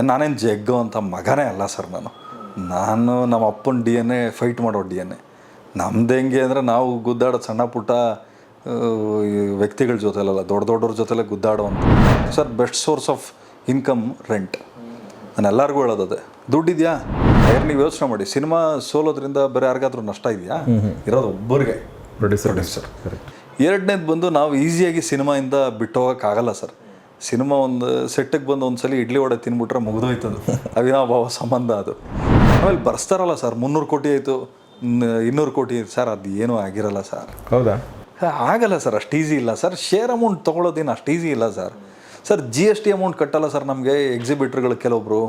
ಏನು ನಾನೇನು ಜಗ್ಗೋ ಅಂತ ಮಗನೇ ಅಲ್ಲ ಸರ್ ನಾನು. ನಾನು ನಮ್ಮ ಅಪ್ಪನ ಡಿ ಎನ್ ಎ ಫೈಟ್ ಮಾಡೋ ಡಿ ಎನ್ ಎ. ನಮ್ದು ಹೆಂಗೆ ಅಂದರೆ ನಾವು ಗುದ್ದಾಡೋ ಸಣ್ಣ ಪುಟ್ಟ ವ್ಯಕ್ತಿಗಳ ಜೊತೆಲಲ್ಲ ದೊಡ್ಡ ದೊಡ್ಡವ್ರ ಜೊತೆಲೆ ಗುದ್ದಾಡುವಂಥ sir best source of income rent. ನಾನು ಎಲ್ಲರಿಗೂ ಹೇಳೋದದೆ ದುಡ್ಡಿದೆಯಾ? ಯಾರು ನೀವು ಯೋಚನೆ ಮಾಡಿ. ಸಿನಿಮಾ ಸೋಲೋದ್ರಿಂದ ಬೇರೆ ಯಾರಿಗಾದ್ರೂ ನಷ್ಟ ಇದೆಯಾ? ಇರೋದು ಒಬ್ಬರಿಗೆ. ಪ್ರೊಡ್ಯೂಸರ್ ಎರಡನೇದು ಬಂದು ನಾವು ಈಸಿಯಾಗಿ ಸಿನಿಮಾಯಿಂದ ಬಿಟ್ಟು ಹೋಗೋಕ್ಕಾಗಲ್ಲ ಸರ್. ಸಿನಿಮಾ ಒಂದು ಸೆಟ್ಟಿಗೆ ಬಂದು ಒಂದ್ಸಲಿ ಇಡ್ಲಿ ವಡೆ ತಿನ್ಬಿಟ್ರೆ ಮುಗಿದೋಯ್ತದು. ಅವಿನಾಭಾವ ಸಂಬಂಧ ಅದು. ಆಮೇಲೆ ಬರ್ಸ್ತಾರಲ್ಲ ಸರ್ ಮುನ್ನೂರು ಕೋಟಿ ಆಯಿತು ಇನ್ನೂರು ಕೋಟಿ ಸರ್ ಅದು ಏನೂ ಆಗಿರಲ್ಲ ಸರ್. ಹೌದಾ? ಆಗಲ್ಲ ಸರ್ ಅಷ್ಟು ಈಸಿ ಇಲ್ಲ ಸರ್. ಶೇರ್ ಅಮೌಂಟ್ ತೊಗೊಳೋದೇನು ಅಷ್ಟು ಈಸಿ ಇಲ್ಲ sir. Sir G S T amount ಕಟ್ಟಲ್ಲ ಸರ್ ನಮಗೆ ಎಕ್ಸಿಬಿಟ್ರ್ಗಳು ಕೆಲವೊಬ್ರು.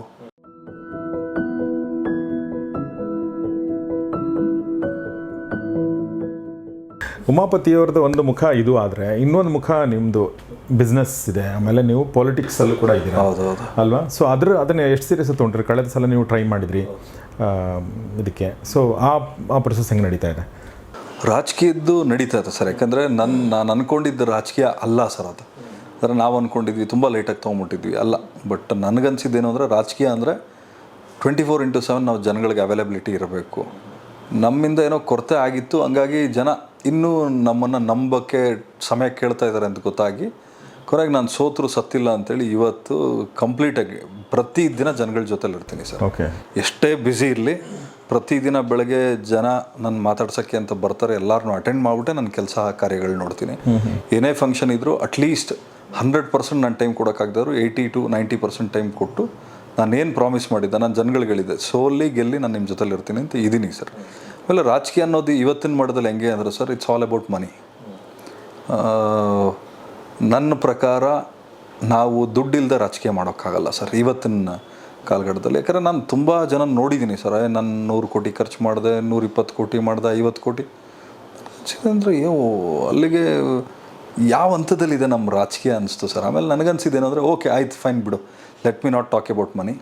ಉಮಾಪತಿಯವ್ರದ್ದು ಒಂದು ಮುಖ ಇದು ಆದರೆ ಇನ್ನೊಂದು ಮುಖ ನಿಮ್ಮದು ಬಿಸ್ನೆಸ್ ಇದೆ ಆಮೇಲೆ ನೀವು ಪಾಲಿಟಿಕ್ಸಲ್ಲೂ ಕೂಡ ಇದ್ದೀರಾ? ಹೌದು ಹೌದು. ಅಲ್ವಾ? ಸೊ ಅದ್ರ ಅದನ್ನ ಎಷ್ಟು ಸೀರಿಯಸ್ ತೊಗೊಂಡ್ರಿ? ಕಳೆದ ಸಲ ನೀವು ಟ್ರೈ ಮಾಡಿದ್ರಿ ಇದಕ್ಕೆ. ಸೊ ಆ ಆ ಪ್ರೊಸೆಸ್ ಹೆಂಗೆ ನಡೀತಾ ಇದೆ? ರಾಜಕೀಯದ್ದು ನಡೀತಾ ಇದೆ ಸರ್. ಯಾಕಂದರೆ ನನ್ನ ನಾನು ಅಂದ್ಕೊಂಡಿದ್ದ ರಾಜಕೀಯ ಅಲ್ಲ ಸರ್ ಅದು. ಅಂದರೆ ನಾವು ಅಂದ್ಕೊಂಡಿದ್ವಿ ತುಂಬ ಲೇಟಾಗಿ ತೊಗೊಂಬಿಟ್ಟಿದ್ವಿ ಅಲ್ಲ. ಬಟ್ ನನಗನ್ಸಿದ್ದೇನು ಅಂದರೆ ರಾಜಕೀಯ ಅಂದರೆ ಟ್ವೆಂಟಿ ಫೋರ್ ಇಂಟು ಸೆವೆನ್ ನಾವು ಜನಗಳಿಗೆ ಅವೈಲಬಿಲಿಟಿ ಇರಬೇಕು. ನಮ್ಮಿಂದ ಏನೋ ಕೊರತೆ ಆಗಿತ್ತು ಹಂಗಾಗಿ ಜನ ಇನ್ನೂ ನಮ್ಮನ್ನು ನಂಬಕ್ಕೆ ಸಮಯ ಕೇಳ್ತಾ ಇದ್ದಾರೆ ಅಂತ ಗೊತ್ತಾಗಿ ಕೊನೆಗೆ ನಾನು ಸೋತರು ಸತ್ತಿಲ್ಲ ಅಂತೇಳಿ ಇವತ್ತು ಕಂಪ್ಲೀಟಾಗಿ ಪ್ರತಿ ದಿನ ಜನಗಳ ಜೊತೆಲಿ ಇರ್ತೀನಿ ಸರ್. ಓಕೆ. ಎಷ್ಟೇ ಬ್ಯುಸಿ ಇರಲಿ ಪ್ರತಿದಿನ ಬೆಳಗ್ಗೆ ಜನ ನನ್ನ ಮಾತಾಡ್ಸೋಕ್ಕೆ ಅಂತ ಬರ್ತಾರೆ ಎಲ್ಲರನ್ನೂ ಅಟೆಂಡ್ ಮಾಡಿಬಿಟ್ಟೆ ನನ್ನ ಕೆಲಸ ಕಾರ್ಯಗಳು ನೋಡ್ತೀನಿ. ಏನೇ ಫಂಕ್ಷನ್ ಇದ್ದರೂ ಅಟ್ಲೀಸ್ಟ್ ಹಂಡ್ರೆಡ್ ಪರ್ಸೆಂಟ್ ನಾನು time ಕೊಡೋಕ್ಕಾಗದವ್ರು eighty to ninety percent time ಕೊಟ್ಟು ನಾನು ಏನು ಪ್ರಾಮಿಸ್ ಮಾಡಿದ್ದೆ ನಾನು ಜನಗಳಿಗೆ ಹೇಳಿದ್ದೆ ಸೋಲಿ ಗೆಲ್ಲಿ ನಾನು ನಿಮ್ಮ ಜೊತೆಲಿ ಇರ್ತೀನಿ ಅಂತ ಇದ್ದೀನಿ ಸರ್. ಆಮೇಲೆ ರಾಜಕೀಯ ಅನ್ನೋದು ಇವತ್ತಿನ ಮಟ್ಟದಲ್ಲಿ ಹೆಂಗೆ ಅಂದರೆ sir it's all about money ನನ್ನ ಪ್ರಕಾರ ನಾವು ದುಡ್ಡಿಲ್ಲದೆ ರಾಜಕೀಯ ಮಾಡೋಕ್ಕಾಗಲ್ಲ ಸರ್, ಇವತ್ತಿನ ಕಾಲಘಟ್ಟದಲ್ಲಿ. ಯಾಕಂದರೆ ನಾನು ತುಂಬ ಜನ ನೋಡಿದ್ದೀನಿ ಸರ್ ನಾನು ನೂರು ಕೋಟಿ ಖರ್ಚು ಮಾಡಿದೆ ನೂರಿಪ್ಪತ್ತು ಕೋಟಿ ಮಾಡಿದೆ, ಐವತ್ತು ಕೋಟಿ. ಅಂದರೆ ಅಯ್ಯೋ ಅಲ್ಲಿಗೆ ಯಾವ ಹಂತದಲ್ಲಿದೆ ನಮ್ಮ ರಾಜಕೀಯ ಅನಿಸ್ತು ಸರ್? ಆಮೇಲೆ ನನಗನ್ಸಿದ್ದೇನೆಂದರೆ ಓಕೆ, ಆಯ್ತು, ಫೈನ್ ಬಿಡು. Let me not talk about money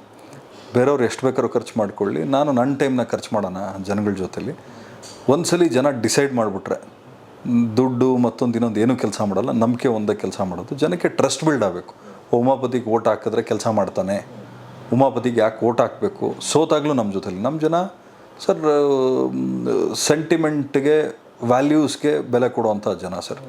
ಬೇರೆಯವ್ರು ಎಷ್ಟು ಬೇಕಾದ್ರೂ ಖರ್ಚು ಮಾಡ್ಕೊಳ್ಳಿ. ನಾನು ನನ್ನ ಟೈಮ್ನ ಖರ್ಚು ಮಾಡೋಣ ಜನಗಳ ಜೊತೆಲಿ. ಒಂದ್ಸಲಿ ಜನ ಡಿಸೈಡ್ ಮಾಡಿಬಿಟ್ರೆ ದುಡ್ಡು ಮತ್ತೊಂದು ಇನ್ನೊಂದು ಏನೂ ಕೆಲಸ ಮಾಡಲ್ಲ, ನಂಬಿಕೆ ಒಂದೇ ಕೆಲಸ ಮಾಡೋದು. ಜನಕ್ಕೆ ಟ್ರಸ್ಟ್ ಬಿಲ್ಡ್ ಆಗಬೇಕು. ಉಮಾಪತಿಗೆ ಓಟ್ ಹಾಕಿದ್ರೆ ಕೆಲಸ ಮಾಡ್ತಾನೆ. ಉಮಾಪತಿಗೆ ಯಾಕೆ ಓಟ್ ಹಾಕಬೇಕು? ಸೋತಾಗಲೂ ನಮ್ಮ ಜೊತೆಲಿ. ನಮ್ಮ ಜನ ಸರ್ ಸೆಂಟಿಮೆಂಟ್ಗೆ ವ್ಯಾಲ್ಯೂಸ್ಗೆ ಬೆಲೆ ಕೊಡುವಂಥ ಜನ ಸರ್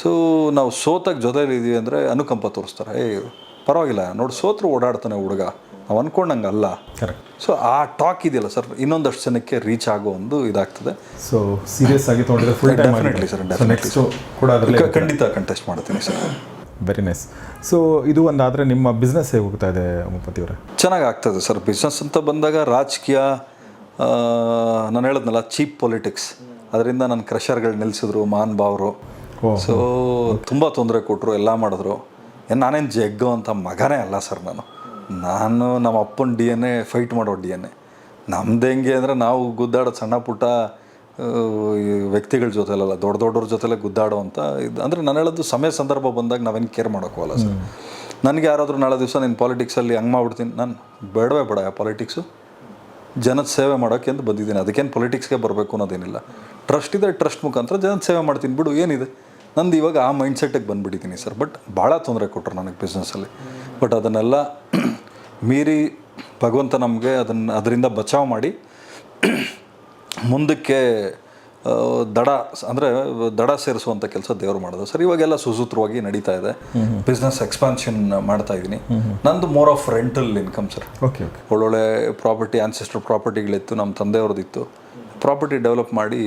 ಸೊ ನಾವು ಸೋತಾಗ ಜೊತೆಲಿ ಇದ್ದೀವಿ ಅಂದರೆ ಅನುಕಂಪ ತೋರಿಸ್ತಾರೆ. ಏ ಪರವಾಗಿಲ್ಲ. ನೋಡಿ, ಸೋತ್ರು ಓಡಾಡ್ತಾನೆ ಹುಡುಗ. ನಾವು ಅಂದ್ಕೊಂಡಂಗೆ ಅಲ್ಲ ಕರೆಕ್ಟ್ ಸೊ ಆ ಟಾಕ್ ಇದೆಯಲ್ಲ ಸರ್ ಇನ್ನೊಂದಷ್ಟು ಜನಕ್ಕೆ ರೀಚ್ ಆಗೋ ಒಂದು ಇದಾಗ್ತದೆ. ಸೊ ಸೀರಿಯಸ್ ಆಗಿ ತೊಗೊಂಡಿದ್ರೆ ಫುಲ್ ಟೈಮ್ ಸರ್ ಕೂಡ ಅದರಲ್ಲಿ ಖಂಡಿತ ಕಂಟೆಸ್ಟ್ ಮಾಡ್ತೀನಿ ಸರ್ ವೆರಿ ನೈಸ್ ಸೊ ಇದು ಒಂದಾದರೆ ನಿಮ್ಮ ಬಿಸ್ನೆಸ್ ಹೇಗೆ ಹೋಗ್ತಾ ಇದೆ ಅವರೇ? ಚೆನ್ನಾಗಿ ಆಗ್ತದೆ ಸರ್ ಬಿಸ್ನೆಸ್ ಅಂತ ಬಂದಾಗ ರಾಜಕೀಯ ನಾನು ಹೇಳಿದ್ನಲ್ಲ ಚೀಪ್ ಪೊಲಿಟಿಕ್ಸ್ ಅದರಿಂದ ನನ್ನ ಕ್ರಷರ್ಗಳು ನಿಲ್ಲಿಸಿದ್ರು ಮಾನ್ ಬಾವರು. ಸೊ ತುಂಬ ತೊಂದರೆ ಕೊಟ್ಟರು ಎಲ್ಲ ಮಾಡಿದ್ರು. ಏನು ನಾನೇನು ಜಗ್ಗೋ ಅಂತ ಮಗನೇ ಅಲ್ಲ ಸರ್ ನಾನು. ನಾನು ನಮ್ಮ ಅಪ್ಪನ ಡಿ ಎನ್ ಎ ಫೈಟ್ ಮಾಡೋ ಡಿ ಎನ್ ಎ. ನಮ್ದು ಹೆಂಗೆ ಅಂದರೆ ನಾವು ಗುದ್ದಾಡೋ ಸಣ್ಣ ಪುಟ್ಟ ವ್ಯಕ್ತಿಗಳ ಜೊತೆಲಲ್ಲ ದೊಡ್ಡ ದೊಡ್ಡವ್ರ ಜೊತೆಲೆ ಗುದ್ದಾಡುವಂಥ ಇದು ಅಂದರೆ ನಾನು ಹೇಳೋದು ಸಮಯ ಸಂದರ್ಭ ಬಂದಾಗ ನಾವೇನು ಕೇರ್ ಮಾಡೋಕ್ಕಲ್ಲ ಸರ್. ನನಗೆ ಯಾರಾದರೂ ನಾಳೆ ದಿವಸ ನೀನು ಪಾಲಿಟಿಕ್ಸಲ್ಲಿ ಹಂಗೆ ಮಾಡ್ಬಿಡ್ತೀನಿ. ನಾನು ಬೇಡವೇ ಬೇಡ ಪಾಲಿಟಿಕ್ಸು ಜನದ ಸೇವೆ ಮಾಡೋಕ್ಕೆ ಅಂತ ಬಂದಿದ್ದೀನಿ. ಅದಕ್ಕೇನು ಪೊಲಿಟಿಕ್ಸ್ಗೆ ಬರಬೇಕು ಅನ್ನೋದೇನಿಲ್ಲ. ಟ್ರಸ್ಟ್ ಇದೆ ಟ್ರಸ್ಟ್ ಮುಖಾಂತರ ಜನದ ಸೇವೆ ಮಾಡ್ತೀನಿ. ಬಿಡು ಏನಿದೆ? ನಂದು ಇವಾಗ ಆ ಮೈಂಡ್ಸೆಟ್ಟಿಗೆ ಬಂದುಬಿಟ್ಟಿದ್ದೀನಿ ಸರ್. ಬಟ್ ಭಾಳ ತೊಂದರೆ ಕೊಟ್ಟರು ನನಗೆ ಬಿಸ್ನೆಸ್ಸಲ್ಲಿ ಬಟ್ ಅದನ್ನೆಲ್ಲ ಮೀರಿ ಭಗವಂತ ನಮಗೆ ಅದನ್ನು ಅದರಿಂದ ಬಚಾವ್ ಮಾಡಿ ಮುಂದಕ್ಕೆ ದಡ ಅಂದರೆ ದಡ ಸೇರಿಸುವಂಥ ಕೆಲಸ ದೇವರು ಮಾಡೋದು ಸರ್ ಇವಾಗೆಲ್ಲ ಸುಸೂತ್ರವಾಗಿ ನಡೀತಾ ಇದೆ. ಬಿಸ್ನೆಸ್ ಎಕ್ಸ್ಪಾನ್ಷನ್ ಮಾಡ್ತಾ ಇದ್ದೀನಿ ನಂದು more of rental income sir okay okay ಒಳ್ಳೊಳ್ಳೆ ಪ್ರಾಪರ್ಟಿ ಆನ್ಸಿಸ್ಟರ್ ಪ್ರಾಪರ್ಟಿಗಳಿತ್ತು ನಮ್ಮ ತಂದೆಯವ್ರದ್ದಿತ್ತು ಪ್ರಾಪರ್ಟಿ ಡೆವಲಪ್ ಮಾಡಿ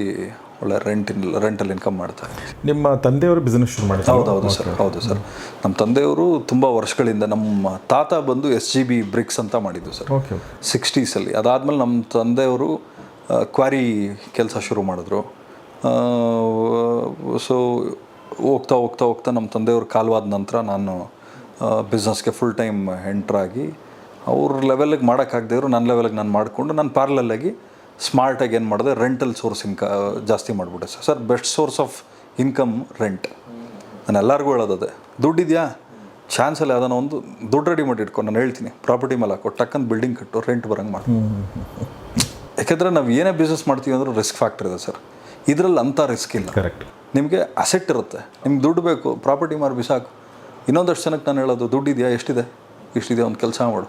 ಒಳ್ಳೆ ರೆಂಟ್ ರೆಂಟಲ್ಲಿ ಇನ್ಕಮ್ ಮಾಡ್ತಾರೆ. ನಿಮ್ಮ ತಂದೆಯವರು ಬಿಸ್ನೆಸ್ ಶುರು ಮಾಡಿದ್ರು ಹೌದು ಹೌದು ಸರ್ ಹೌದು ಸರ್ ನಮ್ಮ ತಂದೆಯವರು ತುಂಬ ವರ್ಷಗಳಿಂದ ನಮ್ಮ ತಾತ ಬಂದು ಎಸ್ ಜಿ ಬಿ ಬ್ರಿಕ್ಸ್ ಅಂತ ಮಾಡಿದ್ದು ಸರ್ ಓಕೆ ಸಿಕ್ಸ್ಟೀಸಲ್ಲಿ ಅದಾದಮೇಲೆ ನಮ್ಮ ತಂದೆಯವರು ಕ್ವಾರಿ ಕೆಲಸ ಶುರು ಮಾಡಿದ್ರು. ಸೊ ಹೋಗ್ತಾ ಹೋಗ್ತಾ ಹೋಗ್ತಾ ನಮ್ಮ ತಂದೆಯವ್ರ ಕಾಲವಾದ ನಂತರ ನಾನು ಬಿಸ್ನೆಸ್ಗೆ ಫುಲ್ ಟೈಮ್ ಎಂಟ್ರಾಗಿ ಅವ್ರ ಲೆವೆಲಿಗೆ ಮಾಡೋಕ್ಕಾಗದೇ ನನ್ನ ಲೆವೆಲಿಗೆ ನಾನು ಮಾಡಿಕೊಂಡು ನಾನು ಪ್ಯಾರಲಲ್ಲಾಗಿ ಸ್ಮಾರ್ಟಾಗಿ ಏನು ಮಾಡಿದೆ ರೆಂಟಲ್ ಸೋರ್ಸ್ ಇನ್ಕ ಜಾಸ್ತಿ ಮಾಡಿಬಿಟ್ಟೆ. Sir sir best source of income rent ನಾನು ಎಲ್ಲರಿಗೂ ಹೇಳೋದದೆ ದುಡ್ಡಿದೆಯಾ ಚಾನ್ಸಲ್ಲಿ ಯಾವ್ದಾನ ಒಂದು ದುಡ್ಡು ರೆಡಿ ಮಾಡಿ ಇಟ್ಕೊಂಡು ನಾನು ಹೇಳ್ತೀನಿ. ಪ್ರಾಪರ್ಟಿ ಮೇಲೆ ಹಾಕೋ ಟಕ್ಕಂದು ಬಿಲ್ಡಿಂಗ್ ಕಟ್ಟು ರೆಂಟ್ ಬರಂಗೆ ಮಾಡಿ. ಯಾಕೆಂದರೆ ನಾವು ಏನೇ ಬಿಸ್ನೆಸ್ ಮಾಡ್ತೀವಿ ಅಂದ್ರೆ ರಿಸ್ಕ್ ಫ್ಯಾಕ್ಟರ್ ಇದೆ ಸರ್ ಇದರಲ್ಲಿ ಅಂಥ ರಿಸ್ಕ್ ಇಲ್ಲ. ಕರೆಕ್ಟ್ ನಿಮಗೆ ಅಸೆಟ್ ಇರುತ್ತೆ. ನಿಮ್ಗೆ ದುಡ್ಡು ಬೇಕು ಪ್ರಾಪರ್ಟಿ ಮಾರು ಬಿಸಾಕು. ಇನ್ನೊಂದಷ್ಟು ಜನಕ್ಕೆ ನಾನು ಹೇಳೋದು ದುಡ್ಡು ಇದೆಯಾ? ಎಷ್ಟಿದೆ? ಇಷ್ಟಿದೆ ಒಂದು ಕೆಲಸ ಮಾಡು.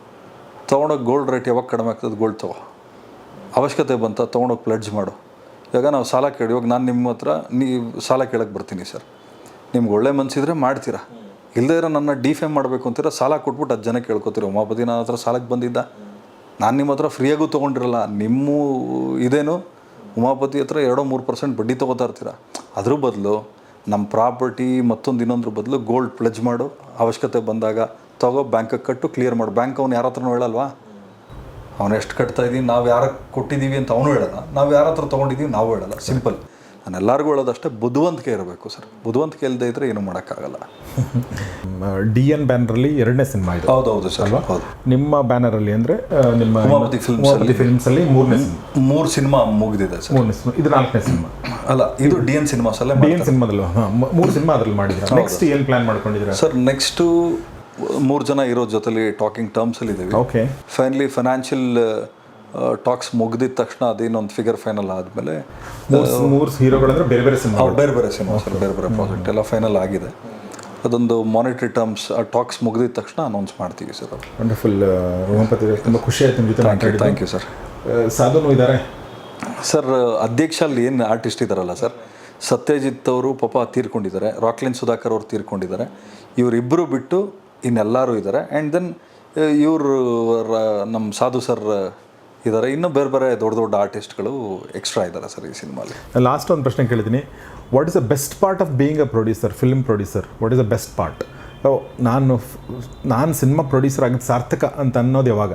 ತೊಗೊಂಡೋಗಿ ಗೋಲ್ಡ್ ರೇಟ್ ಯಾವಾಗ ಕಡಿಮೆ ಆಗ್ತದೆ ಗೋಲ್ಡ್ ತಗೋ. ಅವಶ್ಯಕತೆ ಬಂತ ತೊಗೊಂಡೋಗಿ ಪ್ಲಡ್ಜ್ ಮಾಡು. ಇವಾಗ ನಾವು ಸಾಲ ಕೇಳಿ, ಇವಾಗ ನಾನು ನಿಮ್ಮ ಹತ್ರ ನೀವು ಸಾಲ ಕೇಳಕ್ಕೆ ಬರ್ತೀನಿ ಸರ್. ನಿಮ್ಗೆ ಒಳ್ಳೆ ಮನಸ್ಸಿದ್ರೆ ಮಾಡ್ತೀರಾ. ಇಲ್ಲದೇ ಇರೋ ನನ್ನ ಡಿಫೇಮ್ ಮಾಡಬೇಕು ಅಂತೀರ, ಸಾಲ ಕೊಟ್ಬಿಟ್ಟು ಹತ್ತು ಜನ ಕೇಳ್ಕೊತೀರಿ. ಉಮಾಪತಿ ನನ್ನ ಹತ್ರ ಸಾಲಕ್ಕೆ ಬಂದಿದ್ದ. ನಾನು ನಿಮ್ಮ ಹತ್ರ ಫ್ರೀಯಾಗೂ ತೊಗೊಂಡಿರಲ್ಲ, ನಿಮ್ಮ ಇದೇನು? ಉಮಾಪತಿ ಹತ್ರ ಎರಡೋ ಮೂರು ಪರ್ಸೆಂಟ್ ಬಡ್ಡಿ ತೊಗೋತಾ ಇರ್ತೀರ. ಅದ್ರ ಬದಲು ನಮ್ಮ ಪ್ರಾಪರ್ಟಿ ಮತ್ತೊಂದು ಇನ್ನೊಂದ್ರ ಬದಲು ಗೋಲ್ಡ್ ಪ್ಲಜ್ ಮಾಡು. ಅವಶ್ಯಕತೆ ಬಂದಾಗ ತಗೋ ಬ್ಯಾಂಕಿಗೆ ಕಟ್ಟು ಕ್ಲಿಯರ್ ಮಾಡು. ಬ್ಯಾಂಕ್ ಅವ್ನು ಯಾರ ಹತ್ರನೂ ಹೇಳಲ್ವಾ? ಅವನು ಎಷ್ಟು ಕಟ್ತಾ ಇದ್ದೀವಿ ನಾವು ಯಾರಿಗೆ ಕೊಟ್ಟಿದ್ದೀವಿ ಅಂತ ಅವನು ಹೇಳಲ್ಲ. ನಾವು ಯಾರ ಹತ್ರ ತೊಗೊಂಡಿದ್ದೀವಿ ನಾವು ಹೇಳಲ್ಲ. ಸಿಂಪಲ್ ನಾನು ಎಲ್ಲರಿಗೂ ಹೇಳೋದಷ್ಟೇ ಬುದ್ಧಿವಂತಿಕೆ ಇರಬೇಕು ಸರ್. ಬುದ್ಧಿವಂತಿಕೆ ಇಲ್ಲದೆ ಇದ್ದರೆ ಏನು ಮಾಡೋಕ್ಕಾಗಲ್ಲ. ಡಿ ಎನ್ ಬ್ಯಾನರಲ್ಲಿ ಎರಡನೇ ಸಿನಿಮಾ ಇದೆ. ಹೌದು ಹೌದು ಸರ್ ಹೌದು. ನಿಮ್ಮ ಬ್ಯಾನರಲ್ಲಿ ಅಂದರೆ ನಿಮ್ಮ ಉಮಾಪತಿ films ಉಮಾಪತಿ ಫಿಲ್ಮ್ಸಲ್ಲಿ ಮೂರನೇ ಮೂರು ಸಿನಿಮಾ ಮುಗಿದಿದೆ ಸರ್. ಮೂರನೇ ಸಿನಿಮಾ. ಇದು ನಾಲ್ಕನೇ ಸಿನಿಮಾ. ಅಲ್ಲ ಇದು ಡಿ ಎನ್ ಸಿನಿಮಾಸಲ್ಲೇ ಡಿ ಎನ್ ಸಿನಿಮಾದಲ್ಲ ಮೂರು ಸಿನಿಮಾ ಅದರಲ್ಲಿ ಮಾಡಿದ್ದೀರಾ ನೆಕ್ಸ್ಟ್ ಏನು ಪ್ಲ್ಯಾನ್ ಮಾಡ್ಕೊಂಡಿದ್ದೀರಾ? ಸರ್ ನೆಕ್ಸ್ಟು ಮೂರು ಜನ ಇರೋ ಜೊತೆಲಿ ಟಾಕಿಂಗ್ ಟರ್ಮ್ಸಲ್ಲಿ ಇದ್ದೀವಿ ಓಕೆ ಫೈನಲಿ ಫೈನಾನ್ಷಿಯಲ್ ಟಾಕ್ಸ್ ಮುಗ್ದಿದ ತಕ್ಷಣ ಅದೇನೊಂದು ಫಿಗರ್ ಫೈನಲ್ ಆದಮೇಲೆ ಮೂರು ಹೀರೋಗಳಂದ್ರೆ ಬೇರೆ ಬೇರೆ ಸಿನಿಮಾ ಬೇರೆ ಬೇರೆ ಸಿನಿಮಾ ಸರ್ ಬೇರೆ ಬೇರೆ ಪ್ರಾಜೆಕ್ಟ್ ಎಲ್ಲ ಫೈನಲ್ ಆಗಿದೆ. ಅದೊಂದು ಮಾನಿಟರಿ ಟರ್ಮ್ಸ್ ಆ ಟಾಕ್ಸ್ ಮುಗಿದಿದ ತಕ್ಷಣ ಅನೌನ್ಸ್ ಮಾಡ್ತೀವಿ ಸರ್ ವಂಡರ್ಫುಲ್ ರೋಮಪತಿ ತುಂಬ ಖುಷಿ ಆಯ್ತು ನಿಮ್ಮ ಜೊತೆ ಮಾತಾಡಿ ಥ್ಯಾಂಕ್ ಯು ಸರ್ ಸಾಧುನು ಇದ್ದಾರೆ ಸರ್ ಅಧ್ಯಕ್ಷ ಅಲ್ಲಿ ಏನು ಆರ್ಟಿಸ್ಟ್ ಇದ್ದಾರಲ್ಲ ಸರ್ ಸತ್ಯಜಿತ್ ಅವರು ಪಾಪ ತೀರ್ಕೊಂಡಿದ್ದಾರೆ. ರಾಕ್ಲಿನ್ ಸುಧಾಕರ್ ಅವರು ತೀರ್ಕೊಂಡಿದ್ದಾರೆ. ಇವರಿಬ್ಬರು ಬಿಟ್ಟು ಇನ್ನೆಲ್ಲರೂ ಇದ್ದಾರೆ. ಆ್ಯಂಡ್ ದೆನ್ ಇವರು ನಮ್ಮ ಸಾಧು ಸರ್ ಇದ್ದಾರೆ. ಇನ್ನೂ ಬೇರೆ ಬೇರೆ ದೊಡ್ಡ ದೊಡ್ಡ ಆರ್ಟಿಸ್ಟ್ಗಳು ಎಕ್ಸ್ಟ್ರಾ ಇದ್ದಾರೆ ಸರ್ ಈ ಸಿನಿಮಾಲಿ. ಲಾಸ್ಟ್ ಒಂದು ಪ್ರಶ್ನೆ ಕೇಳಿದ್ದೀನಿ. What is the best part of being a producer film producer what is the best part ನಾನು ನಾನು ಸಿನಿಮಾ ಪ್ರೊಡ್ಯೂಸರ್ ಆಗಿದ್ದು ಸಾರ್ಥಕ ಅಂತ ಅನ್ನೋದು ಯಾವಾಗ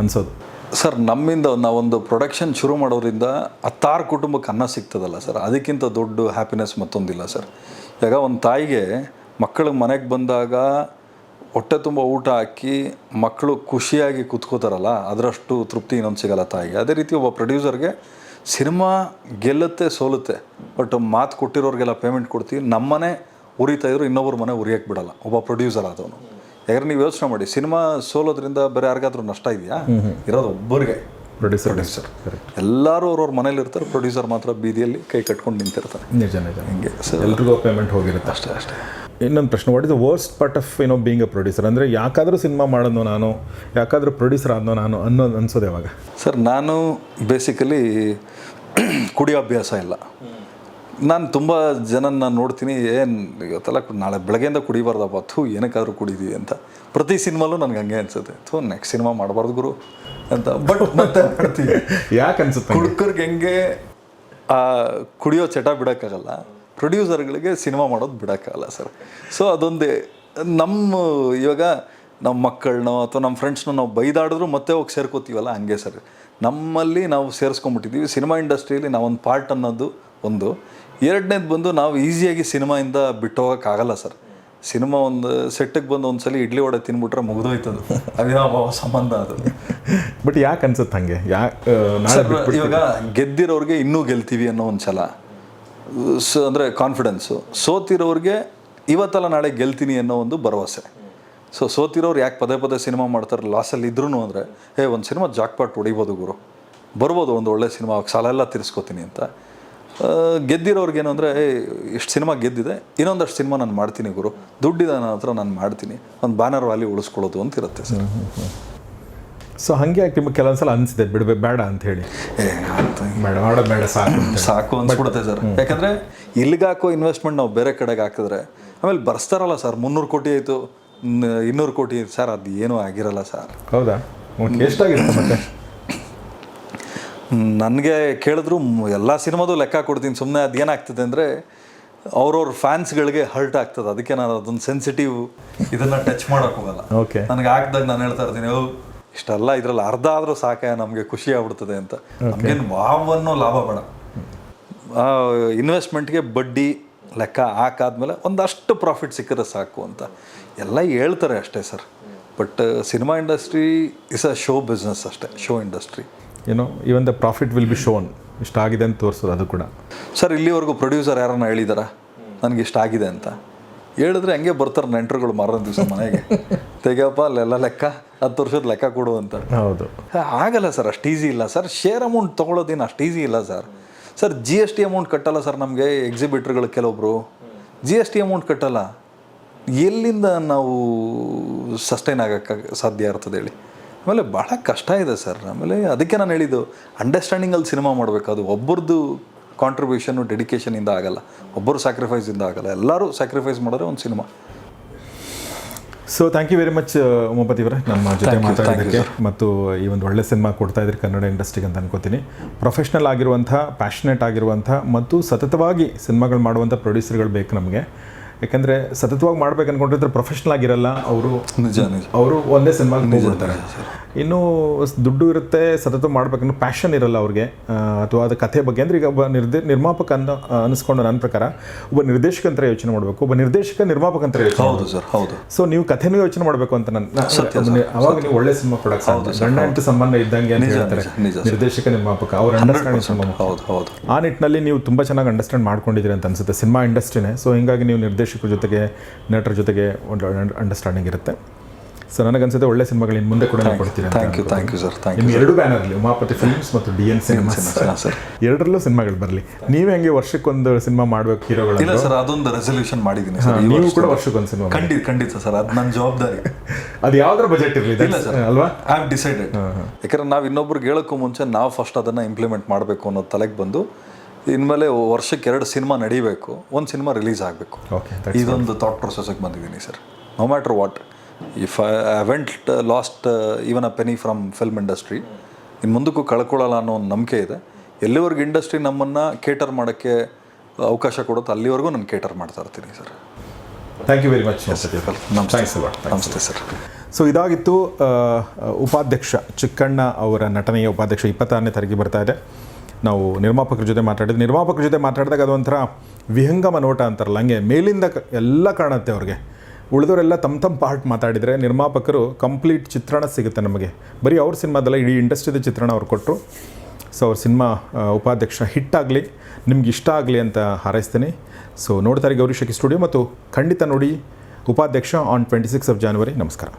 ಅನ್ಸೋದು? ಸರ್ ನಮ್ಮಿಂದ ನಾವೊಂದು ಪ್ರೊಡಕ್ಷನ್ ಶುರು ಮಾಡೋದ್ರಿಂದ ಹತ್ತಾರು ಕುಟುಂಬಕ್ಕೆ ಅನ್ನ ಸಿಗ್ತದಲ್ಲ ಸರ್. ಅದಕ್ಕಿಂತ ದೊಡ್ಡ ಹ್ಯಾಪಿನೆಸ್ ಮತ್ತೊಂದಿಲ್ಲ ಸರ್. ಈಗ ಒಂದು ತಾಯಿಗೆ ಮಕ್ಕಳು ಮನೆಗೆ ಬಂದಾಗ ಹೊಟ್ಟೆ ತುಂಬ ಊಟ ಹಾಕಿ ಮಕ್ಕಳು ಖುಷಿಯಾಗಿ ಕೂತ್ಕೋತಾರಲ್ಲ ಅದರಷ್ಟು ತೃಪ್ತಿ ಇನ್ನೊಂದು ಸಿಗಲ್ಲ ತಾಯಿಗೆ. ಅದೇ ರೀತಿ ಒಬ್ಬ ಪ್ರೊಡ್ಯೂಸರ್ಗೆ ಸಿನಿಮಾ ಗೆಲ್ಲುತ್ತೆ ಸೋಲುತ್ತೆ ಬಟ್ ಮಾತು ಕೊಟ್ಟಿರೋರಿಗೆಲ್ಲ ಪೇಮೆಂಟ್ ಕೊಡ್ತೀವಿ. ನಮ್ಮನೆ ಉರಿತಾ ಇದ್ರು ಇನ್ನೊಬ್ಬರ ಮನೆ ಉರಿಯಕ್ಕೆ ಬಿಡಲ್ಲ. ಒಬ್ಬ ಪ್ರೊಡ್ಯೂಸರ್ ಆದವನು. ಯಾಕಂದ್ರೆ ನೀವು ಯೋಚನೆ ಮಾಡಿ ಸಿನಿಮಾ ಸೋಲೋದ್ರಿಂದ ಬೇರೆ ಯಾರಿಗಾದ್ರೂ ನಷ್ಟ ಇದೆಯಾ? ಇರೋದು ಒಬ್ಬರಿಗೆ. ಪ್ರೊಡ್ಯೂಸರ್ ಪ್ರೊಡ್ಯೂಸರ್ ಎಲ್ಲರೂ ಅವ್ರವ್ರ ಮನೇಲಿ ಇರ್ತಾರೆ ಪ್ರೊಡ್ಯೂಸರ್ ಮಾತ್ರ ಬೀದಿಯಲ್ಲಿ ಕೈ ಕಟ್ಕೊಂಡು ನಿಂತಿರ್ತಾರೆ. ನಿಜ ನಿಜ. ಹಿಂಗೆ. ಸರ್ ಎಲ್ರಿಗೂ ಪೇಮೆಂಟ್ ಹೋಗಿರುತ್ತೆ. ಅಷ್ಟೇ ಅಷ್ಟೇ. ಇನ್ನೊಂದು ಪ್ರಶ್ನೆ what is the worst part of ಏನೋ ಬೀಯಿಂಗ್ ಅ ಪ್ರೊಡ್ಯೂಸರ್ ಅಂದರೆ ಯಾಕಾದರೂ ಸಿನಿಮಾ ಮಾಡೋದು ನಾನು ಯಾಕಾದರೂ ಪ್ರೊಡ್ಯೂಸರ್ ಆದೋ ನಾನು ಅನ್ನೋದು ಅನ್ಸೋದು ಯಾವಾಗ? ಸರ್ ನಾನು ಬೇಸಿಕಲಿ ಕುಡಿಯೋ ಅಭ್ಯಾಸ ಇಲ್ಲ. ನಾನು ತುಂಬ ಜನನ ನೋಡ್ತೀನಿ ಏನು ಇವತ್ತಲ್ಲ ನಾಳೆ ಬೆಳಗ್ಗೆಯಿಂದ ಕುಡಿಬಾರ್ದಪ್ಪ ಥೂ ಏನಕ್ಕಾದ್ರೂ ಕುಡಿದೀವಿ ಅಂತ. ಪ್ರತಿ ಸಿನಿಮಾಲೂ ನನಗೆ ಹಂಗೆ ಅನ್ಸುತ್ತೆ. ಥೂ ನೆಕ್ಸ್ಟ್ ಸಿನಿಮಾ ಮಾಡಬಾರ್ದು ಗುರು ಅಂತ. ಬಟ್ ಮತ್ತೆ ಮಾಡ್ತೀವಿ ಯಾಕೆ ಅನ್ಸುತ್ತೆ? ಹುಡುಕರ್ಗೆ ಹುಡುಗರಿಗೆ ಹೆಂಗೆ ಆ ಕುಡಿಯೋ ಚಟ ಬಿಡೋಕ್ಕಾಗಲ್ಲ. ಪ್ರೊಡ್ಯೂಸರ್ಗಳಿಗೆ ಸಿನಿಮಾ ಮಾಡೋದು ಬಿಡೋಕ್ಕಾಗಲ್ಲ ಸರ್. ಸೊ ಅದೊಂದೇ ನಮ್ಮ ಇವಾಗ ನಮ್ಮ ಮಕ್ಕಳನ್ನೋ ಅಥವಾ ನಮ್ಮ ಫ್ರೆಂಡ್ಸ್ನೋ ನಾವು ಬೈದಾಡಿದ್ರು ಮತ್ತೆ ಹೋಗಿ ಸೇರ್ಕೋತೀವಲ್ಲ ಹಂಗೆ ಸರ್. ನಮ್ಮಲ್ಲಿ ನಾವು ಸೇರಿಸ್ಕೊಂಬಿಟ್ಟಿದ್ದೀವಿ. ಸಿನಿಮಾ ಇಂಡಸ್ಟ್ರಿಯಲ್ಲಿ ನಾವೊಂದು ಪಾರ್ಟ್ ಅನ್ನೋದು ಒಂದು. ಎರಡನೇದು ಬಂದು ನಾವು ಈಸಿಯಾಗಿ ಸಿನಿಮಾಯಿಂದ ಬಿಟ್ಟು ಹೋಗೋಕ್ಕಾಗಲ್ಲ ಸರ್. ಸಿನಿಮಾ ಒಂದು ಸೆಟ್ಟಿಗೆ ಬಂದು ಒಂದ್ಸಲಿ ಇಡ್ಲಿ ವಡೆ ತಿನ್ಬಿಟ್ರೆ ಮುಗಿದೋಯ್ತದು. ಅವಿನಾಭಾವ ಸಂಬಂಧ ಅದು. ಬಟ್ ಯಾಕೆ ಅನ್ಸುತ್ತೆ ಹಂಗೆ? ಯಾಕೆ ಇವಾಗ ಗೆದ್ದಿರೋರಿಗೆ ಇನ್ನೂ ಗೆಲ್ತೀವಿ ಅನ್ನೋ ಒಂದು ಛಲ ಸ ಅಂದರೆ ಕಾನ್ಫಿಡೆನ್ಸು ಸೋತಿರೋರಿಗೆ ಇವತ್ತಲ್ಲ ನಾಳೆ ಗೆಲ್ತೀನಿ ಅನ್ನೋ ಒಂದು ಭರವಸೆ. ಸೊ ಸೋತಿರೋರು ಯಾಕೆ ಪದೇ ಪದೇ ಸಿನಿಮಾ ಮಾಡ್ತಾರೆ? ಲಾಸಲ್ಲಿ ಇದ್ರೂ ಅಂದರೆ, ಹೇ, ಒಂದು ಸಿನಿಮಾ ಜಾಕ್ಪಾಟ್ ಹೊಡಿಬೋದು ಗುರು. ಬರ್ಬೋದು ಒಂದು ಒಳ್ಳೆ ಸಿನಿಮಾ ಸಾಲ ಎಲ್ಲ ತಿರ್ಸ್ಕೋತೀನಿ ಅಂತ. ಗೆದ್ದಿರೋರ್ಗೇನು ಅಂದರೆ ಇಷ್ಟು ಸಿನಿಮಾ ಗೆದ್ದಿದೆ, ಇನ್ನೊಂದಷ್ಟು ಸಿನಿಮಾ ನಾನು ಮಾಡ್ತೀನಿ ಗುರು. ದುಡ್ಡಿದೆ ನನ್ನ ಹತ್ರ ನಾನು ಮಾಡ್ತೀನಿ. ಒಂದು ಬ್ಯಾನರ್ ವ್ಯಾಲಿ ಉಳಿಸ್ಕೊಳ್ಳೋದು ಅಂತ ಇರುತ್ತೆ ಸರ್ ಸೊ ಹಾಗೆ ನಿಮಗೆ ಕೆಲವೊಂದು ಕೆಲವೊಂದ್ಸಲ ಅನಿಸಿದೆ ಬಿಡ್ಬೇ ಬೇಡ ಅಂತ ಹೇಳಿ. ಬೇಡ ಮಾಡೋದು ಬೇಡ ಸಾಕು. ಸಾಕು ಅನ್ಸ್ಬಿಡುತ್ತೆ ಸರ್. ಯಾಕಂದ್ರೆ ಇಲ್ಲಿಗೆ ಹಾಕೋ ಇನ್ವೆಸ್ಟ್ಮೆಂಟ್ ನಾವು ಬೇರೆ ಕಡೆಗೆ ಹಾಕಿದ್ರೆ ಆಮೇಲೆ ಬರ್ಸ್ತಾರಲ್ಲ ಸರ್ ಮುನ್ನೂರು ಕೋಟಿ ಆಯ್ತು ಇನ್ನೂರು ಕೋಟಿ ಸರ್ ಅದು ಏನೂ ಆಗಿರಲ್ಲ ಸರ್. ಹೌದಾ? ಎಷ್ಟಾಗಿರುತ್ತೆ ಮತ್ತೆ. ನನಗೆ ಕೇಳಿದ್ರು ಎಲ್ಲ ಸಿನಿಮಾದು ಲೆಕ್ಕ ಕೊಡ್ತೀನಿ ಸುಮ್ಮನೆ ಅದು ಏನಾಗ್ತದೆ ಅಂದರೆ ಅವ್ರವ್ರ ಫ್ಯಾನ್ಸ್ಗಳಿಗೆ ಹರ್ಟ್ ಆಗ್ತದೆ. ಅದಕ್ಕೆ ನಾನು ಅದೊಂದು ಸೆನ್ಸಿಟಿವ್ ಇದನ್ನು ಟಚ್ ಮಾಡೋಕ್ಕೋಗಲ್ಲ ಓಕೆ ನನಗೆ ಹಾಕ್ದಾಗ ನಾನು ಹೇಳ್ತಾ ಇರ್ತೀನಿ ಓ ಇಷ್ಟೆಲ್ಲ ಇದ್ರಲ್ಲಿ ಅರ್ಧ ಆದರೂ ಸಾಕೆ ನಮಗೆ ಖುಷಿ ಆಗ್ಬಿಡ್ತದೆ ಅಂತ. ನಮಗೇನು ವಾವ್ ಅನ್ನೋ ಲಾಭ ಬೇಡ. ಇನ್ವೆಸ್ಟ್ಮೆಂಟ್ಗೆ ಬಡ್ಡಿ ಲೆಕ್ಕ ಹಾಕಾದ್ಮೇಲೆ ಒಂದಷ್ಟು ಪ್ರಾಫಿಟ್ ಸಿಕ್ಕರೆ ಸಾಕು ಅಂತ. ಎಲ್ಲ ಹೇಳ್ತಾರೆ ಅಷ್ಟೇ sir. But cinema industry is a show business ಅಷ್ಟೇ ಶೋ ಇಂಡಸ್ಟ್ರಿ ಏನೋ even the profit will be shown ಇಷ್ಟಾಗಿದೆ ಅಂತ ತೋರಿಸೋದು ಅದು ಕೂಡ. ಸರ್ ಇಲ್ಲಿವರೆಗೂ ಪ್ರೊಡ್ಯೂಸರ್ ಯಾರನ್ನ ಹೇಳಿದಾರ? ನನಗೆ ಇಷ್ಟ ಆಗಿದೆ ಅಂತ. ಹೇಳಿದ್ರೆ ಹಂಗೆ ಬರ್ತಾರೆ ನೆಂಟರುಗಳು ಮಾರನೇ ದಿವಸ ಮನೆಗೆ. ತೆಗಿಯಪ್ಪ ಅಲ್ಲೆಲ್ಲ ಲೆಕ್ಕ ಹತ್ತು ವರ್ಷದ ಲೆಕ್ಕ ಕೊಡು ಅಂತ. ಹೌದು. ಆಗಲ್ಲ ಸರ್ ಅಷ್ಟು ಈಸಿ ಇಲ್ಲ. ಸರ್ ಶೇರ್ ಅಮೌಂಟ್ ತೊಗೊಳೋದೇನು ಅಷ್ಟು ಈಸಿ ಇಲ್ಲ sir. Sir G S T amount ಕಟ್ಟಲ್ಲ ಸರ್ ನಮಗೆ ಎಕ್ಸಿಬಿಟ್ರ್ಗಳು ಕೆಲವೊಬ್ಬರು ಜಿ ಎಸ್ ಟಿ ಅಮೌಂಟ್ ಕಟ್ಟಲ್ಲ. ಎಲ್ಲಿಂದ ನಾವು ಸಸ್ಟೈನ್ ಆಗೋಕ್ಕೆ ಸಾಧ್ಯ ಇರ್ತದೆ ಹೇಳಿ. ಆಮೇಲೆ ಭಾಳ ಕಷ್ಟ ಇದೆ ಸರ್. ಆಮೇಲೆ ಅದಕ್ಕೆ ನಾನು ಹೇಳಿದ್ದು ಅಂಡರ್ಸ್ಟ್ಯಾಂಡಿಂಗಲ್ಲಿ ಸಿನಿಮಾ ಮಾಡಬೇಕು. ಅದು ಒಬ್ಬರದ್ದು ಕಾಂಟ್ರಿಬ್ಯೂಷನು ಡೆಡಿಕೇಶನಿಂದ ಆಗಲ್ಲ. ಒಬ್ಬರು ಸ್ಯಾಕ್ರಿಫೈಸಿಂದ ಆಗಲ್ಲ. ಎಲ್ಲರೂ ಸ್ಯಾಕ್ರಿಫೈಸ್ ಮಾಡಿದ್ರೆ ಒಂದು cinema so thank you very much Umapathy ಇವರೇ ನಮ್ಮ ಜೊತೆ ಮಾತಾಡೋದಕ್ಕೆ ಮತ್ತು ಈ ಒಂದು ಒಳ್ಳೆ ಸಿನಿಮಾ ಕೊಡ್ತಾ ಇದ್ರಿ ಕನ್ನಡ ಇಂಡಸ್ಟ್ರಿಗೆ ಅಂತ ಅನ್ಕೋತೀನಿ. ಪ್ರೊಫೆಷ್ನಲ್ ಆಗಿರುವಂಥ ಪ್ಯಾಷನೇಟ್ ಆಗಿರುವಂಥ ಮತ್ತು ಸತತವಾಗಿ ಸಿನಿಮಾಗಳು ಮಾಡುವಂಥ ಪ್ರೊಡ್ಯೂಸರ್ಗಳು ಬೇಕು ನಮಗೆ. ಯಾಕಂದರೆ ಸತತವಾಗಿ ಮಾಡ್ಬೇಕು ಅನ್ಕೊಂಡಿದ್ರೆ ಪ್ರೊಫೆಷ್ನಲ್ ಆಗಿರಲ್ಲ ಅವರು ನಿಜ ನಿಜ. ಅವರು ಒಂದೇ ಸಿನಿಮಾಗೆ ಹೋಗ್ಬಿಡ್ತಾರೆ. ಇನ್ನು ದುಡ್ಡು ಇರುತ್ತೆ ಸತತ ಮಾಡ್ಬೇಕನ್ನೋ ಪ್ಯಾಷನ್ ಇರಲ್ಲ ಅವ್ರಿಗೆ. ಅಥವಾ ಅದು ಕಥೆ ಬಗ್ಗೆ. ಅಂದರೆ ಈಗ ಒಬ್ಬ ನಿರ್ದೇ ನಿರ್ಮಾಪಕ ಅಂತ ಅನಿಸ್ಕೊಂಡು ನನ್ನ ಪ್ರಕಾರ ಒಬ್ಬ ನಿರ್ದೇಶಕ ಅಂತ ಯೋಚನೆ ಮಾಡಬೇಕು. ಒಬ್ಬ ನಿರ್ದೇಶಕ ನಿರ್ಮಾಪಕ ಅಂತ ಯೋಚನೆ ಹೌದು ಸರ್ ಹೌದು. ಸೊ ನೀವು ಕಥೆನೂ ಯೋಚನೆ ಮಾಡಬೇಕು ಅಂತ ನನ್ನ ಅವಾಗ ನೀವು ಒಳ್ಳೆ ಸಿನಿಮಾ ಕೊಡಕ್ಕೆ ಹೌದು ಗಂಡ ಹೆಂಡತಿ ಸಂಬಂಧ ಇದ್ದಂಗೆ ಅಂತ ಹೇಳ್ತಾರೆ ನಿರ್ದೇಶಕ ನಿರ್ಮಾಪಕ. ಅವ್ರ ಅಂಡರ್ಸ್ಟ್ಯಾಂಡಿಂಗ್ ಸಂಬಂಧ ಹೌದು ಹೌದು. ಆ ನಿಟ್ಟಿನಲ್ಲಿ ನೀವು ತುಂಬ ಚೆನ್ನಾಗಿ ಅಂಡರ್ಸ್ಟ್ಯಾಂಡ್ ಮಾಡ್ಕೊಂಡಿದ್ದೀರಿ ಅಂತ ಅನ್ಸುತ್ತೆ ಸಿನಿಮಾ ಇಂಡಸ್ಟ್ರಿನೇ ಸೊ ಹಿಂಗಾಗಿ ನೀವು ನಿರ್ದೇಶಕರ ಜೊತೆಗೆ ನಟರ ಜೊತೆಗೆ ಒಂದು ಅಂಡರ್ಸ್ಟ್ಯಾಂಡಿಂಗ್ ಇರುತ್ತೆ. ಸೊ ನನಗನ್ಸುತ್ತೆ ಒಳ್ಳೆ ಸಿನಿಮಾಗಳು ಇನ್ನು ಮುಂದೆ ಕೂಡ ಕೊಡ್ತೀರಿ thank you thank you sir thank you ನಿಮ್ಮ ಎರಡು ಬ್ಯಾನರ್ಲಿ ಉಮಾಪತಿ ಫಿಲ್ಮ್ಸ್ ಮತ್ತು ಡಿ ಎನ್ ಸಿನಿಮಾಸ್ ಸರ್ ಎರಡರಲ್ಲೂ ಸಿನಿಮಾಗಳು ಬರಲಿ. ನೀವೇ ಹಂಗೆ ವರ್ಷಕ್ಕೊಂದು ಸಿನಿಮಾ ಮಾಡಬೇಕು ಹೀರೋಗಳು ಇಲ್ಲ ಸರ್ ಅದೊಂದು ರೆಸಲ್ಯೂಷನ್ ಮಾಡಿದ್ದೀನಿ ಸರ್ ನೀವು ಕೂಡ ವರ್ಷಕ್ಕೊಂದು ಸಿನಿಮಾ ಖಂಡಿತ ಖಂಡಿತ ಸರ್ ಅದು ನನ್ನ ಜವಾಬ್ದಾರಿ. ಅದು ಯಾವ್ದ್ರ ಬಜೆಟ್ ಇರಲಿ ಇಲ್ಲ ಸರ್ ಅಲ್ವಾ? ಐ ಹ್ಯಾವ್ ಡಿಸೈಡೆಡ್ ಯಾಕಂದ್ರೆ ನಾವು ಇನ್ನೊಬ್ರಿಗೆ ಹೇಳಕ್ಕೂ ಮುಂಚೆ ನಾವು ಫಸ್ಟ್ ಅದನ್ನು ಇಂಪ್ಲಿಮೆಂಟ್ ಮಾಡಬೇಕು ಅನ್ನೋ ತಲೆಗೆ ಬಂದು ಇನ್ಮೇಲೆ ವರ್ಷಕ್ಕೆ ಎರಡು ಸಿನಿಮಾ ನಡೀಬೇಕು ಒಂದು ಸಿನಿಮಾ ರಿಲೀಸ್ ಆಗಬೇಕು. ಇದೊಂದು ಥಾಟ್ ಪ್ರೊಸೆಸ್ಗೆ ಬಂದಿದ್ದೀನಿ sir no matter what if I haven't lost even a penny from film industry ಇನ್ನು ಮುಂದಕ್ಕೂ ಕಳ್ಕೊಳ್ಳಲ್ಲ ಅನ್ನೋ ಒಂದು ನಂಬಿಕೆ ಇದೆ. ಎಲ್ಲಿವರೆಗೂ ಇಂಡಸ್ಟ್ರಿ ನಮ್ಮನ್ನು ಕೇಟರ್ ಮಾಡೋಕ್ಕೆ ಅವಕಾಶ ಕೊಡುತ್ತೆ ಅಲ್ಲಿವರೆಗೂ ನಾನು ಕೇಟರ್ ಮಾಡ್ತಾ ಇರ್ತೀನಿ sir thank you very much ನಮಸ್ತೆ. ಥ್ಯಾಂಕ್ಸ್ ಅಲ್ಲ ನಮಸ್ತೆ ಸರ್ ಸೊ ಇದಾಗಿತ್ತು ಉಪಾಧ್ಯಕ್ಷ ಚಿಕ್ಕಣ್ಣ ಅವರ ನಟನೆಯ ಉಪಾಧ್ಯಕ್ಷ ಇಪ್ಪತ್ತಾರನೇ ತಾರೀಕಿಗೆ ಬರ್ತಾ ಇದೆ. ನಾವು ನಿರ್ಮಾಪಕರ ಜೊತೆ ಮಾತಾಡಿದ್ವಿ. ನಿರ್ಮಾಪಕರ ಜೊತೆ ಮಾತಾಡಿದಾಗ ಅದೊಂಥರ ವಿಹಂಗಮ ನೋಟ ಅಂತಾರಲ್ಲ ಹಂಗೆ ಮೇಲಿಂದ ಎಲ್ಲ ಕಾಣುತ್ತೆ ಅವ್ರಿಗೆ. ಉಳಿದವರೆಲ್ಲ ತಮ್ಮ ತಮ್ಮ ಪಾರ್ಟ್ ಮಾತಾಡಿದರೆ ನಿರ್ಮಾಪಕರು ಕಂಪ್ಲೀಟ್ ಚಿತ್ರಣ ಸಿಗುತ್ತೆ ನಮಗೆ. ಬರೀ ಅವ್ರ ಸಿನಿಮಾದಲ್ಲ, ಇಡೀ ಇಂಡಸ್ಟ್ರಿದ ಚಿತ್ರಣ ಅವ್ರು ಕೊಟ್ಟರು ಸೊ ಅವ್ರ ಸಿನಿಮಾ ಉಪಾಧ್ಯಕ್ಷ ಹಿಟ್ಟಾಗಲಿ ನಿಮ್ಗೆ ಇಷ್ಟ ಆಗಲಿ ಅಂತ ಹಾರೈಸ್ತೀನಿ. ಸೊ ನೋಡ್ತಾರೆ ಗೌರಿ ಶಕಿ ಸ್ಟುಡಿಯೋ ಮತ್ತು ಖಂಡಿತ ನೋಡಿ ಉಪಾಧ್ಯಕ್ಷ on twenty six of January ನಮಸ್ಕಾರ.